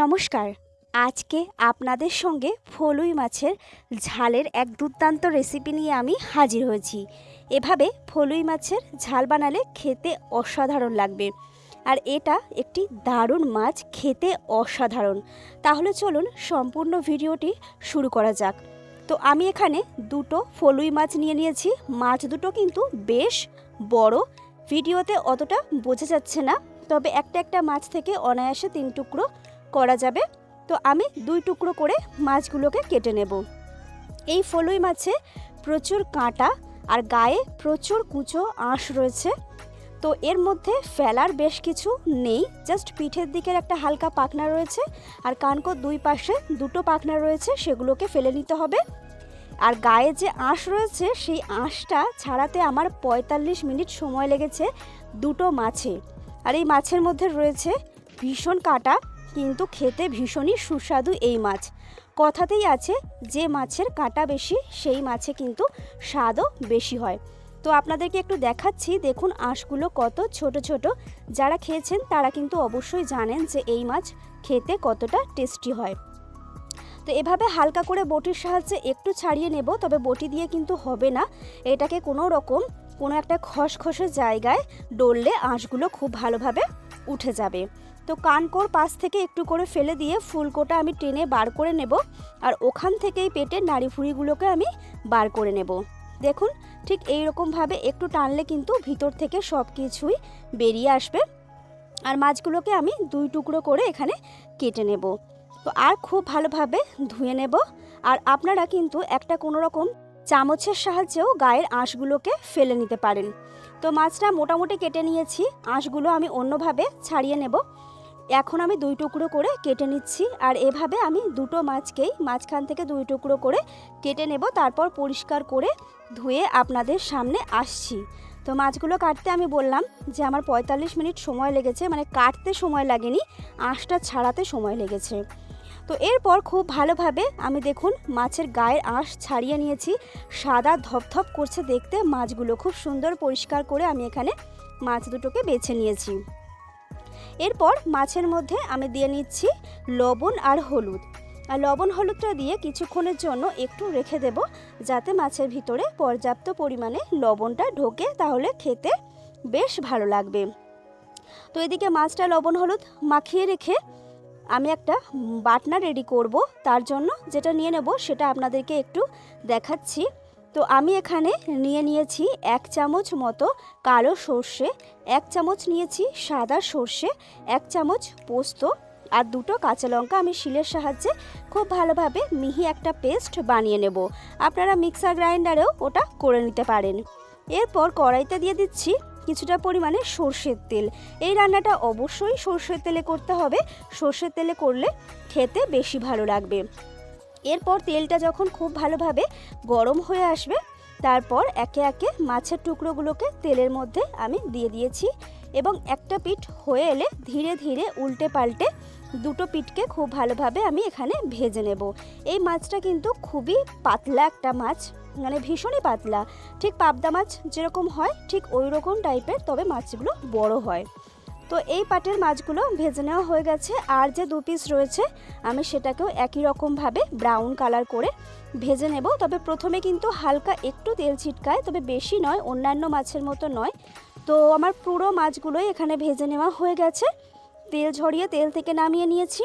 নমস্কার। আজকে আপনাদের সঙ্গে ফলুই মাছের ঝালের এক দুর্দান্ত রেসিপি নিয়ে আমি হাজির হয়েছি। এভাবে ফলুই মাছের ঝাল বানালে খেতে অসাধারণ লাগবে। আর এটা একটি দারুণ মাছ, খেতে অসাধারণ। তাহলে চলুন সম্পূর্ণ ভিডিওটি শুরু করা যাক। তো আমি এখানে দুটো ফলুই মাছ নিয়ে নিয়েছি। মাছ দুটো কিন্তু বেশ বড়। ভিডিওতে অতটা বোঝা যাচ্ছে না। তবে একটা একটা মাছ থেকে অনায়াসে তিন টুকরো করা যাবে। তো আমি দুই টুকরো করে মাছগুলোকে কেটে নেব। এই ফলুই মাছে প্রচুর কাঁটা আর গায়ে প্রচুর কুচো আঁশ রয়েছে। তো এর মধ্যে ফেলার বেশ কিছু নেই, জাস্ট পিঠের দিকের একটা হালকা পাখনা রয়েছে আর কানকোর দুই পাশে দুটো পাখনা রয়েছে, সেগুলোকে ফেলে নিতে হবে। আর গায়ে যে আঁশ রয়েছে, সেই আঁশটা ছাড়াতে আমার পঁয়তাল্লিশ মিনিট সময় লেগেছে দুটো মাছে। আর এই মাছের মধ্যে রয়েছে ভীষণ কাঁটা কিন্তু খেতে ভীষণই সুস্বাদু এই মাছ। কথাতেই আছে, যে মাছের কাঁটা বেশি, সেই মাছে কিন্তু স্বাদও বেশি হয়। তো আপনাদেরকে একটু দেখাচ্ছি, দেখুন আঁশগুলো কত ছোট ছোট। যারা খেয়েছেন তারা কিন্তু অবশ্যই জানেন যে এই মাছ খেতে কতটা টেস্টি হয়। তো এভাবে হালকা করে বটির সাহায্যে একটু ছাড়িয়ে নেব, তবে বটি দিয়ে কিন্তু হবে না। এটাকে কোনো রকম কোনো একটা খসখসে জায়গায় ডললে আঁশগুলো খুব ভালোভাবে উঠে যাবে। তো কানকোর পাশ থেকে একটু করে ফেলে দিয়ে ফুলকোটা আমি টেনে বার করে নেব আর ওখান থেকেই পেটের নাড়ি ফুড়িগুলোকে আমি বার করে নেব। দেখুন, ঠিক এই রকমভাবে একটু টানলে কিন্তু ভিতর থেকে সব কিছুই বেরিয়ে আসবে আর মাছগুলোকে আমি দুই টুকরো করে এখানে কেটে নেব। তো আর খুব ভালোভাবে ধুয়ে নেব আর আপনারা কিন্তু একটা কোনো রকম চামচের সাহায্যেও গায়ের আঁশগুলোকে ফেলে নিতে পারেন। তো মাছটা মোটামুটি কেটে নিয়েছি, আঁশগুলো আমি অন্যভাবে ছাড়িয়ে নেব। এখন আমি দুই টুকরো করে কেটে নিচ্ছি আর এভাবে আমি দুটো মাছকেই মাঝখান থেকে দুই টুকরো করে কেটে নেব, তারপর পরিষ্কার করে ধুয়ে আপনাদের সামনে আসছি। তো মাছগুলো কাটতে আমি বললাম যে আমার পঁয়তাল্লিশ মিনিট সময় লেগেছে মানে কাটতে সময় লাগেনি, আঁশটা ছাড়াতে সময় লেগেছে। তো এরপর খুব ভালোভাবে আমি দেখুন মাছের গায়ের আঁশ ছাড়িয়ে নিয়েছি, সাদা ধপধপ করছে দেখতে, মাছগুলো খুব সুন্দর পরিষ্কার করে আমি এখানে মাছ দুটোকে বেছে নিয়েছি। এরপর মাছের মধ্যে আমি দিয়ে নিচ্ছি লবণ আর হলুদ। আর লবণ হলুদটা দিয়ে কিছুক্ষণের জন্য একটু রেখে দেব, যাতে মাছের ভিতরে পর্যাপ্ত পরিমাণে লবণটা ঢোকে, তাহলে খেতে বেশ ভালো লাগবে। তো এদিকে মাছটা লবণ হলুদ মাখিয়ে রেখে আমি একটা বাটনা রেডি করব। তার জন্য যেটা নিয়ে নেব সেটা আপনাদেরকে একটু দেখাচ্ছি। তো আমি এখানে নিয়ে নিয়েছি এক চামচ মতো কালো সর্ষে, এক চামচ নিয়েছি সাদা সর্ষে, এক চামচ পোস্ত আর দুটো কাঁচা লঙ্কা। আমি শিলের সাহায্যে খুব ভালোভাবে মিহি একটা পেস্ট বানিয়ে নেব। আপনারা মিক্সার গ্রাইন্ডারেও ওটা করে নিতে পারেন। এরপর কড়াইতে দিয়ে দিচ্ছি কিছুটা পরিমাণে সর্ষের তেল। এই রান্নাটা অবশ্যই সর্ষের তেলে করতে হবে। সর্ষের তেলে করলে খেতে বেশি ভালো লাগবে। এরপর তেলটা যখন খুব ভালোভাবে গরম হয়ে আসবে, তারপর একে একে মাছের টুকরোগুলোকে তেলের মধ্যে আমি দিয়ে দিয়েছি এবং একটা পিঠ হয়ে এলে ধীরে ধীরে উল্টে পাল্টে দুটো পিঠকে খুব ভালোভাবে আমি এখানে ভেজে নেব। এই মাছটা কিন্তু খুবই পাতলা একটা মাছ মানে ভীষণই পাতলা। ঠিক পাবদা মাছ যেরকম হয়, ঠিক ওই রকম টাইপের তবে মাছগুলো বড় হয়। তো এই পাটের মাছগুলো ভেজে নেওয়া হয়ে গেছে। আর যে দু পিস রয়েছে, আমি সেটাকেও একই রকমভাবে ব্রাউন কালার করে ভেজে নেব। তবে প্রথমে কিন্তু হালকা একটু তেল ছিটকায়, তবে বেশি নয়, অন্যান্য মাছের মতো নয়। তো আমার পুরো মাছগুলোই এখানে ভেজে নেওয়া হয়ে গেছে। তেল ঝরিয়ে তেল থেকে নামিয়ে নিয়েছি।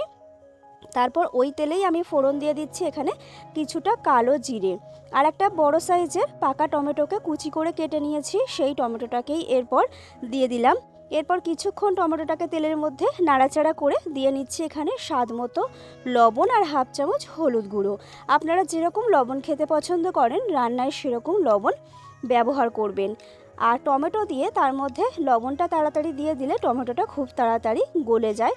তারপর ওই তেলেই আমি ফোড়ন দিয়ে দিচ্ছি এখানে কিছুটা কালো জিরে। আর একটা বড় সাইজের পাকা টমেটোকে কুচি করে কেটে নিয়েছি, সেই টমেটোটাকেই এরপর দিয়ে দিলাম। এরপর কিছুক্ষণ টমেটোটাকে তেলের মধ্যে নাড়াচাড়া করে দিয়ে নিচ্ছি এখানে স্বাদ মতো লবণ আর হাফ চামচ হলুদ গুঁড়ো। আপনারা যেরকম লবণ খেতে পছন্দ করেন, রান্নায় সেরকম লবণ ব্যবহার করবেন। আর টমেটো দিয়ে তার মধ্যে লবণটা তাড়াতাড়ি দিয়ে দিলে টমেটোটা খুব তাড়াতাড়ি গলে যায়।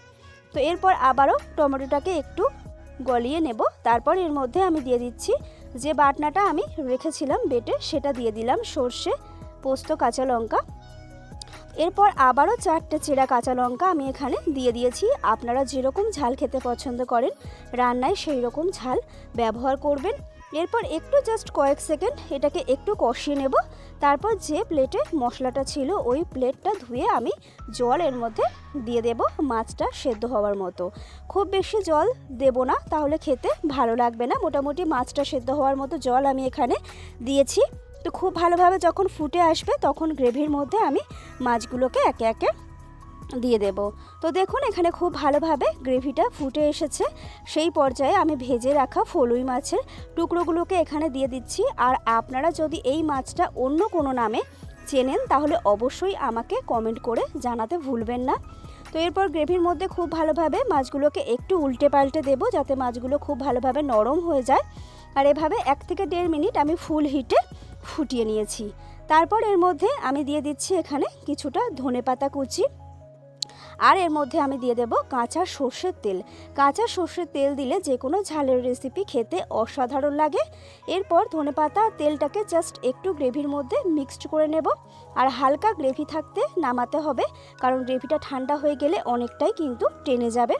তো এরপর আবারও টমেটোটাকে একটু গলিয়ে নেব। তারপর এর মধ্যে আমি দিয়ে দিচ্ছি যে বাটনাটা আমি রেখেছিলাম বেটে, সেটা দিয়ে দিলাম সর্ষে, পোস্ত, কাঁচা লঙ্কা। এরপর আবারও চারটে চেরা কাঁচা লঙ্কা আমি এখানে দিয়ে দিয়েছি। আপনারা যেরকম ঝাল খেতে পছন্দ করেন, রান্নায় সেই রকম ঝাল ব্যবহার করবেন। এরপর একটু জাস্ট কয়েক সেকেন্ড এটাকে একটু কষিয়ে নেব। তারপর যে প্লেটে মশলাটা ছিল, ওই প্লেটটা ধুয়ে আমি জল এর মধ্যে দিয়ে দেব মাছটা সেদ্ধ হওয়ার মতো। খুব বেশি জল দেব না, তাহলে খেতে ভালো লাগবে না। মোটামুটি মাছটা সেদ্ধ হওয়ার মতো জল আমি এখানে দিয়েছি। তো খুব ভালোভাবে যখন ফুটে আসবে, তখন গ্রেভির মধ্যে আমি মাছগুলোকে একে একে দিয়ে দেব। তো দেখুন, এখানে খুব ভালোভাবে গ্রেভিটা ফুটে এসেছে। সেই পর্যায়ে আমি ভেজে রাখা ফলুই মাছের টুকরোগুলোকে এখানে দিয়ে দিচ্ছি। আর আপনারা যদি এই মাছটা অন্য কোনো নামে চেনেন, তাহলে অবশ্যই আমাকে কমেন্ট করে জানাতে ভুলবেন না। তো এরপর গ্রেভির মধ্যে খুব ভালোভাবে মাছগুলোকে একটু উল্টে পাল্টে দেবো, যাতে মাছগুলো খুব ভালোভাবে নরম হয়ে যায়। আর এভাবে এক থেকে দেড় মিনিট আমি ফুল হিটে ফুটিয়ে নিয়েছি। তারপর এর মধ্যে আমি দিয়ে দিচ্ছি এখানে কিছুটা ধনেপাতা কুচি। আর এর মধ্যে আমি দিয়ে দেব কাঁচা সর্ষের তেল। কাঁচা সর্ষের তেল দিলে যে কোনো ঝালের রেসিপি খেতে অসাধারণ লাগে। এরপর ধনেপাতা আর তেলটাকে জাস্ট একটু গ্রেভির মধ্যে মিক্সড করে নেব। আর হালকা গ্রেভি থাকতে নামাতে হবে, কারণ গ্রেভিটা ঠান্ডা হয়ে গেলে অনেকটাই কিন্তু টেনে যাবে।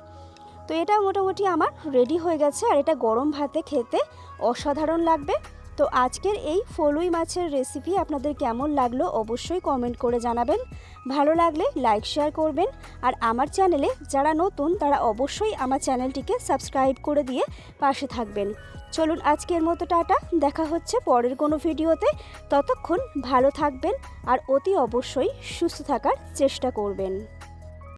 তো এটা মোটামুটি আমার রেডি হয়ে গেছে, আর এটা গরম ভাতে খেতে অসাধারণ লাগবে। তো আজকের এই ফলুই মাছের রেসিপি আপনাদের কেমন লাগল অবশ্যই কমেন্ট করে জানাবেন। ভালো লাগলে লাইক শেয়ার করবেন। আর আমার চ্যানেলে যারা নতুন, তারা অবশ্যই আমার চ্যানেলটিকে সাবস্ক্রাইব করে দিয়ে পাশে থাকবেন। চলুন আজকের মতো টাটা, দেখা হচ্ছে পরের কোনো ভিডিওতে। ততক্ষণ ভালো থাকবেন আর অতি অবশ্যই সুস্থ থাকার চেষ্টা করবেন।